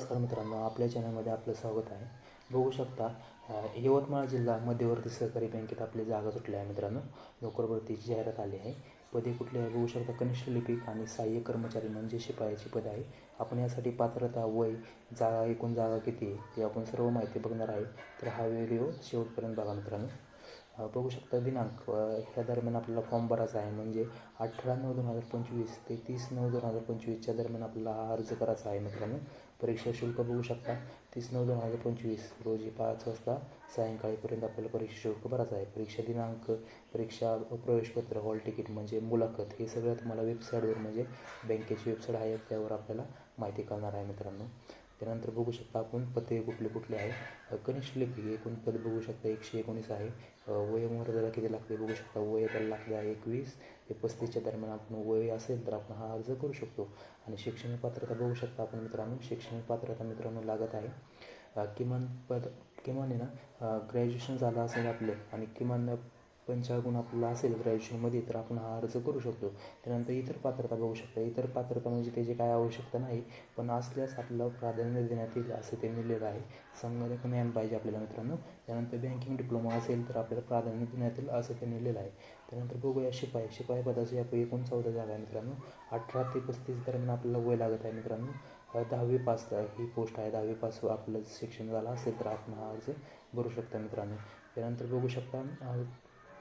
नमस्कार मित्रांनो आपल्या चॅनलमध्ये आपलं स्वागत आहे. बघू शकता यवतमाळ जिल्हा मध्यवर्ती सहकारी बँकेत आपली जागा सुटली आहे मित्रांनो. नोकर भरतीची जाहिरात आली आहे. पदे कुठली आहे? बघू शकता कनिष्ठ लिपिक आणि सहाय्य कर्मचारी म्हणजे शिपायाची पद आहे. आपण यासाठी पात्रता वय जागा एकूण जागा किती आहे ते आपण सर्व माहिती बघणार आहे. तर हा व्हिडिओ शेवटपर्यंत बघा मित्रांनो. बघू शकता दिनांक ह्या दरम्यान आपल्याला फॉर्म भरायचा आहे. म्हणजे अठरा नऊ दोन हजार पंचवीस ते तीस नऊ दोन हजार पंचवीसच्या दरम्यान आपल्याला अर्ज करायचा आहे मित्रांनो. परीक्षा शुल्क बघू शकता. तीस नऊ दोन हजार पंचवीस रोजी पाच वाजता सायंकाळीपर्यंत आपल्याला परीक्षा शुल्क भरायचं आहे. परीक्षा दिनांक परीक्षा प्रवेशपत्र हॉल तिकीट म्हणजे मुलाखत हे सगळं तुम्हाला वेबसाईटवर म्हणजे बँकेची वेबसाईट आहे त्यावर आपल्याला माहिती कळणार आहे मित्रांनो. त्यानंतर बघू शकता आपण पते कुठले कुठले आहे. कनिष्ठ लिपिक एकूण पद बघू शकता एकशे एकोणीस आहे. अ, वयोमर्यादा किती लागते बघू शकता. वय त्याला लागते आहे एकवीस. ते पस्तीसच्या दरम्यान आपण वय असेल तर आपण हा अर्ज करू शकतो. आणि शैक्षणिक पात्रता बघू शकता आपण मित्रांनो. शैक्षणिक पात्रता मित्रांनो लागत आहे. किमान पद किमान आहे ना? ग्रॅज्युएशन झालं असेल आपलं आणि किमान पंचा गुण आपला असेल ग्रॅज्युएशनमध्ये तर आपण हा अर्ज करू शकतो. त्यानंतर इतर पात्रता बघू शकता. इतर पात्रता म्हणजे त्याची काय आवश्यकता नाही पण असल्यास आपल्याला प्राधान्य देण्यात येईल असं ते लिहिलेलं आहे. संगणक ज्ञान पाहिजे आपल्याला मित्रांनो. त्यानंतर बँकिंग डिप्लोमा असेल तर आपल्याला प्राधान्य देण्यात येईल असं ते लिहिलेलं आहे. त्यानंतर बघूया शिपाई. शिपाई पदाची आपण एकूण चौदा जागा आहे मित्रांनो. अठरा ते पस्तीस दरम्यान आपल्याला वय लागत आहे मित्रांनो. दहावी पास ही पोस्ट आहे. दहावी पास आपलं शिक्षण झालं असेल तर आपण हा अर्ज भरू शकता मित्रांनो. त्यानंतर बघू शकता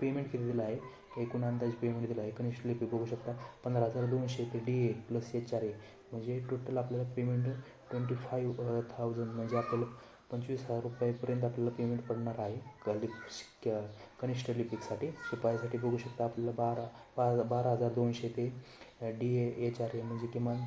पेमेंट किती दिलं आहे. एकूण अंदाज पेमेंट दिलं आहे. कनिष्ठ लिपी बघू शकता पंधरा हजार दोनशे ते D A plus H R A म्हणजे टोटल आपल्याला पेमेंट ट्वेंटी फाईव्ह थाउजंड म्हणजे आपल्याला पंचवीस हजार रुपयापर्यंत आपल्याला पेमेंट पडणार आहे. क क- कनिष्ठ लिपिकसाठी. शिपायासाठी बघू शकता आपल्याला बारा बा बारा हजार दोनशे ते D A H R A म्हणजे किमान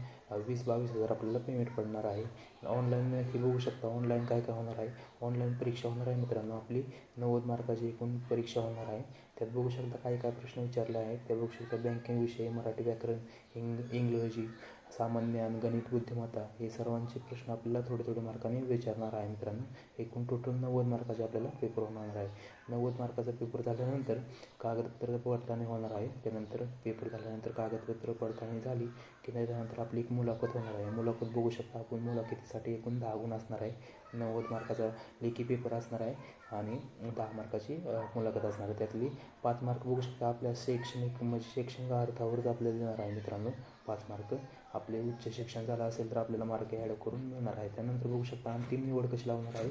वीस बावीस हजार आपल्याला पेमेंट पडणार आहे. ऑनलाईन हे बघू शकता ऑनलाईन काय काय होणार आहे. ऑनलाईन परीक्षा होणार आहे मित्रांनो आपली. नव्वद मार्काची एकूण परीक्षा होणार आहे. त्यात बघू शकता काय काय प्रश्न विचारले आहेत. त्या बघू शकता बँकिंग विषय मराठी व्याकरण इंग इंग्रजी सामान्य आणि गणित बुद्धिमत्ता हे सर्वांचे प्रश्न आपल्याला थोडे थोडे मार्काने विचारणार आहे मित्रांनो. एकूण टोटल नव्वद मार्काचे आपल्याला पेपर होणार आहे. नव्वद मार्काचा पेपर झाल्यानंतर कागदपत्र पडताळणी होणार आहे. त्यानंतर पेपर झाल्यानंतर कागदपत्र पडताळणी झाली की त्याच्यानंतर आपली एक मुलाखत होणार आहे. मुलाखत बघू शकता आपण मुलाखतीसाठी एकूण दहा गुण असणार आहे. नव्वद मार्काचा लेखी पेपर असणार आहे आणि दहा मार्काची मुलाखत असणार आहे. त्यातली पाच मार्क बघू शकता आपल्या शैक्षणिक म्हणजे शैक्षणिक अर्थावरच आपल्याला देणार आहे मित्रांनो. पाच मार्क आपले उच्च शिक्षण झालं असेल तर आपल्याला मार्क ॲड करून मिळणार आहे. त्यानंतर बघू शकता अंतिम निवड कशी लावणार आहे?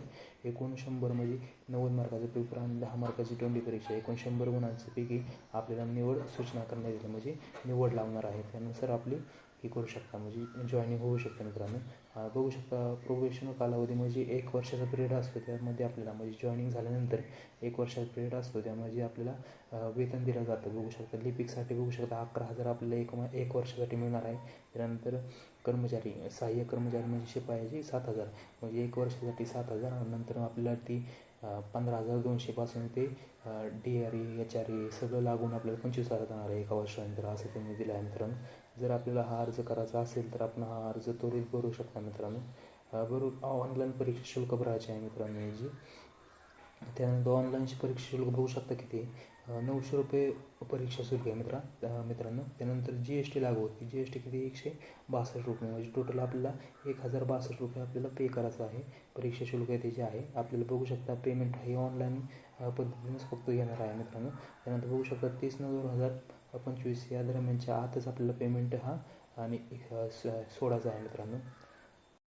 एकूण शंभर म्हणजे नव्वद मार्काचा पेपर आणि दहा मार्काची तोंडी परीक्षा. एकूण शंभर गुणांपैकी आपल्याला निवड सूचना करण्यात येईल म्हणजे निवड लावणार आहे. त्यानुसार आपली हे करू शकता. म्हणजे जॉईनिंग होऊ शकतं मित्रांनो. बघू शकता प्रोबेशनल कालावधी म्हणजे एक वर्षाचा पिरियड असतो त्यामध्ये आपल्याला. म्हणजे जॉईनिंग झाल्यानंतर एक वर्षाचा पिरियड असतो त्यामध्ये आपल्याला वेतन दिलं जातं. बघू शकता लिपिकसाठी बघू शकता अकरा हजार आपल्याला एक म- एक वर्षासाठी मिळणार आहे. त्यानंतर कर्मचारी सहाय्यक कर्मचारी म्हणजे शिपायाची सात हजार. म्हणजे एक वर्षासाठी सात हजार. नंतर आपल्याला ती पंधरा हजार दोनशेपासून ते D R E H R E सगळं लागून आपल्याला पंचवीस हजार जाणार आहे एका वर्षानंतर असं त्यांनी दिलं आहे मित्रांनो. जर आपल्याला हा अर्ज करायचा असेल तर आपण हा अर्ज त्वरित भरू शकता मित्रांनो. भरू बरोबर ऑनलाईन परीक्षा शुल्क भरायचे आहे मित्रांनो जी त्यानंतर ऑनलाईनची परीक्षा शुल्क भरू शकता किती? नऊशे रुपये परीक्षा शुल्क आहे मित्रा मित्रांनो. त्यानंतर जी एस टी लागू होती. जी एस टी किती? एकशे बासष्ट रुपये. म्हणजे टोटल आपल्याला एक हजार बासष्ट रुपये आपल्याला पे करायचं आहे. परीक्षा शुल्क त्याचे आहे. आपल्याला बघू शकता पेमेंट हे ऑनलाईन पद्धतीनेच फक्त घेणार आहे मित्रांनो. त्यानंतर बघू शकता तीस नऊ दोन हजार पंचवीस या दरम्यानच्या आतच आपल्याला पेमेंट हा आणि स- सोडायचा आहे मित्रांनो.